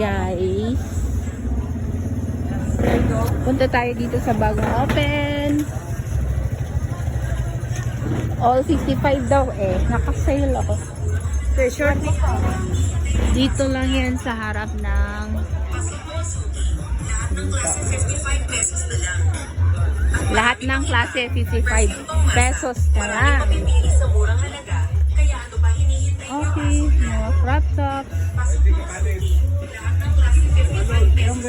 guys. Punta tayo dito sa bagong open. All 55 daw eh. Nakasale ako. T-shirt. Dito lang yan sa harap ng dito. Lahat ng klase 55 pesos na lang.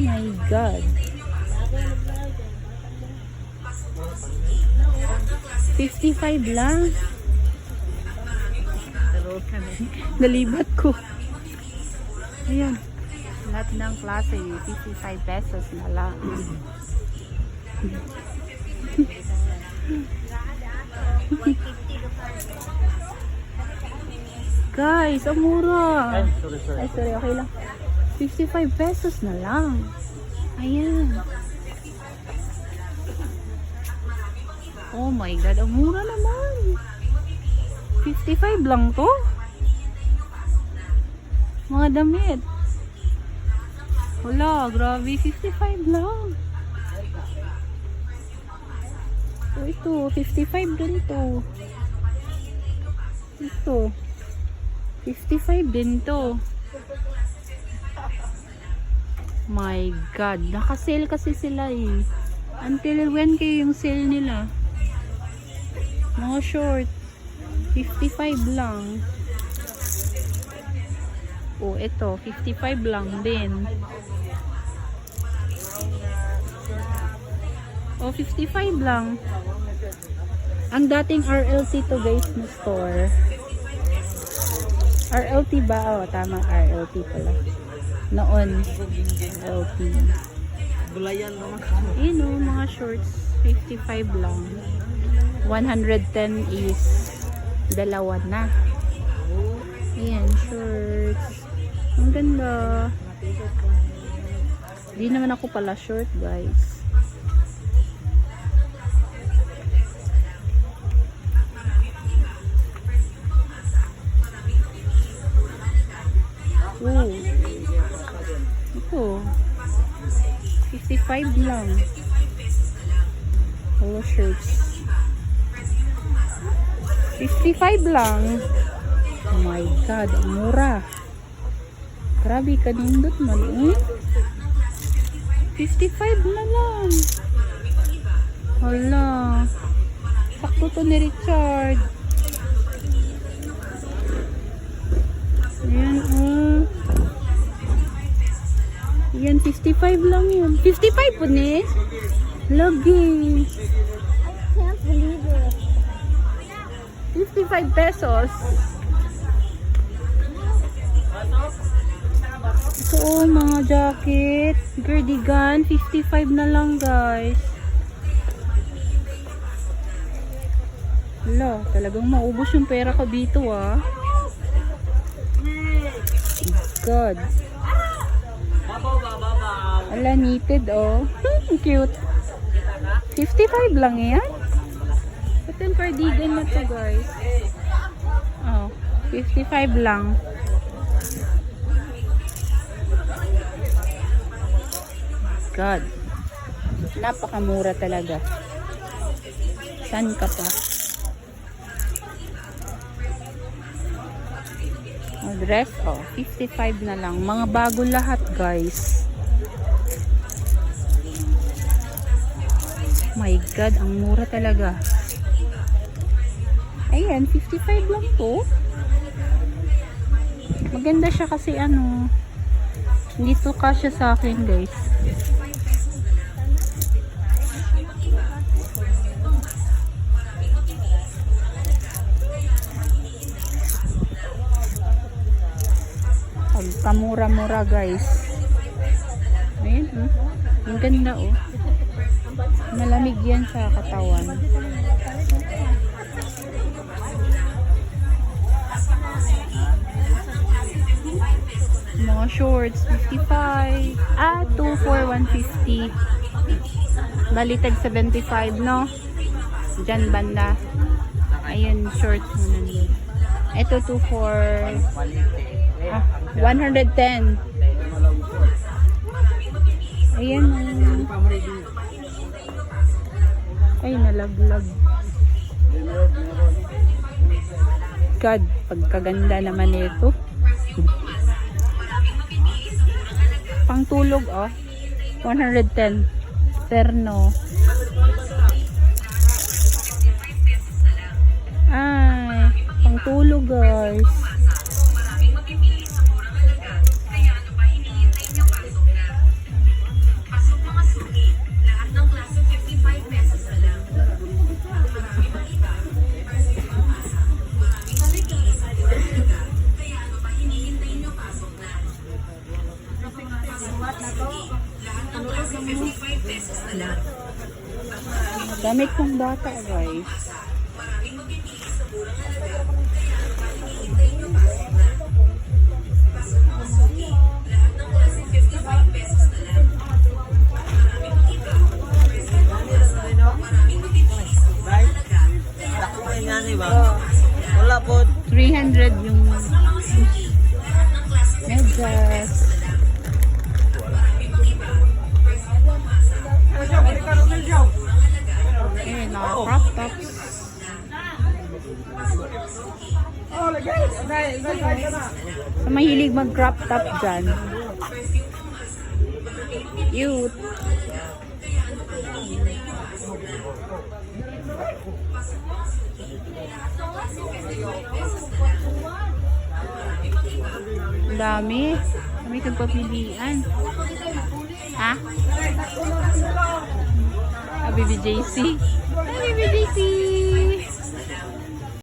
my God. 55 lang. Nalibat ko. Ayan. Lahat ng klase, 55 pesos na lang. Guys, ang mura. Ay, sorry, sorry. Ay, sorry, okay lang. 55 pesos na lang. Ayan. Oh my God, ang mura naman. 55 lang to. Mga damit. Wala, grabe, 55 lang. So, ito, 55 din to. Ito. 55 din to. My God. Naka-sale kasi sila eh. Until when kayo yung sale nila? Mga short. 55 lang. Oh, ito. 55 lang din. Oh, 55 lang. Ang dating RLC to guys na store. RLT ba? Oh, tama. RLT pala. Noon. RLT. Gulayan naman. Yun o, mga shorts. 55 lang. 110 is dalawa na. Ayan, shorts. Ang ganda. Di naman ako pala short, guys. Ito. 55 lang. Polo shirts. 55 lang. Oh my God, mura. Grabe, kanindot man eh. 55 na lang. Hala. Sakto to ni Richard. Yan, 55 lang yun. 55 po ni? Lagi. Can't believe it. 55 pesos. Ito oh, mga jacket. Cardigan, 55 na lang guys. Wala, talagang maubos yung pera ko dito ah. God. Ala, knitted oh. Cute. 55 lang yan. Ito yung cardigan na to guys. Oh, 55 lang. God. Napakamura talaga. San ka pa? Dress, oh, 55 na lang. Mga bago lahat, guys. My God, ang mura talaga. Ayan, 55 lang to. Maganda siya kasi ano, hindi to kasya sa akin, guys. Pagkamura-mura guys. Ayun, hmm. Ang ganda oh. Malamig yan sa katawan. Mga shorts, 55. Ah, 2 for 150. Balitag 75, no? Diyan banda. Ayun, shorts nandun. Ito 2 for 110. Ayan. oh. Ay, nalaglag. God, pagkaganda naman ito. Pangtulog, oh. 110. Terno. Ay, pangtulog, guys. Damit kong bata, guys. Right? Sa mahilig mag crop top dyan. Cute. Ang dami. Kami nagpapilian. Ha? Ah, BBJC. Hi, BBJC.